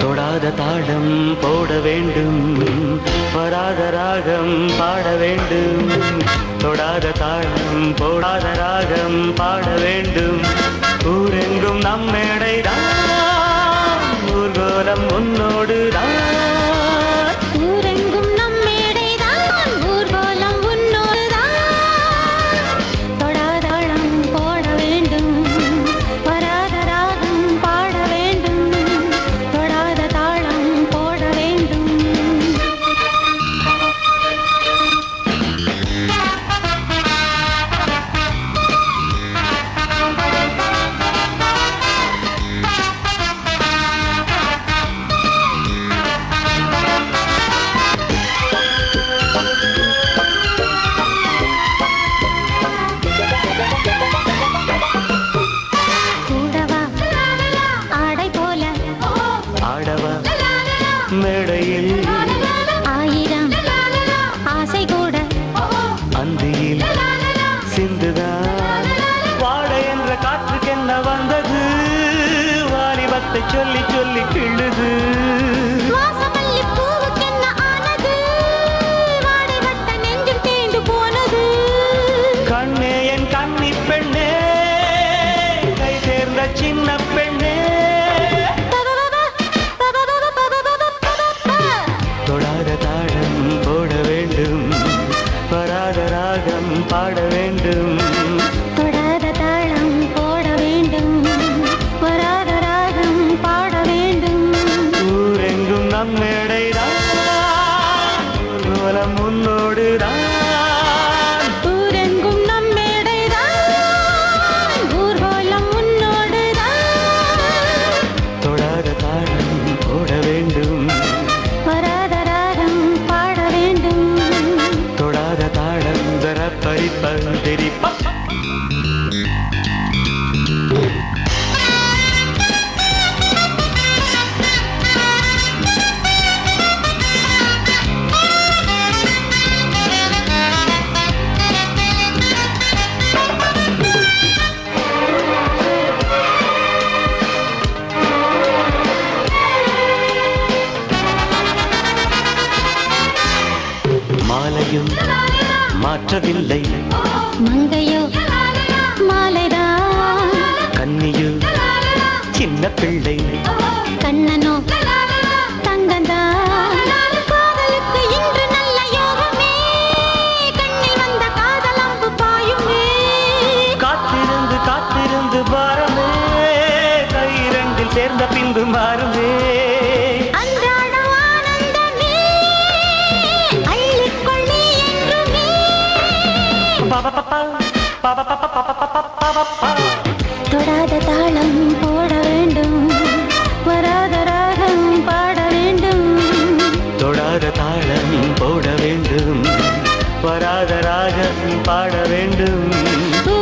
தொடாத தாளம் போட வேண்டும். வராத ராகம் பாட வேண்டும். தொடாத தாளம் போடாத ராகம் பாட வேண்டும். ஊரெங்கும் நம் மேடைதான் மேடையில் ஆயிரம் ஆசை கூட. அந்தியில் சிந்துதான் வாட என்ற காற்றுக்கென்ன வந்தது? வாலிபத்தை சொல்லி சொல்லி கிள்ளுது கண்ணே என் கன்னி பெண்ணே கை சேர்ந்த சின்ன தாளம் போட வேண்டும். வராத ராகம் பாட வேண்டும். தொடாத தாளம் போட வேண்டும். வராத ராகம் பாட வேண்டும். ஊரெங்கும் நம் மேடைதான் ஊர்வலம் உன்னோடுதான் மாற்றவில்லை. மங்கையோ மாலைதான் கன்னியோ சின்ன பிள்ளை. கண்ணனோ காத்திருந்து காத்திருந்து பாரமே. கைரண்டில் சேர்ந்த பின்பு மாறுமே. தொடாத தாளம் போட வேண்டும். வராத ராகம் பாட வேண்டும். தொடாத தாளம் போட வேண்டும். வராத ராகம் பாட வேண்டும்.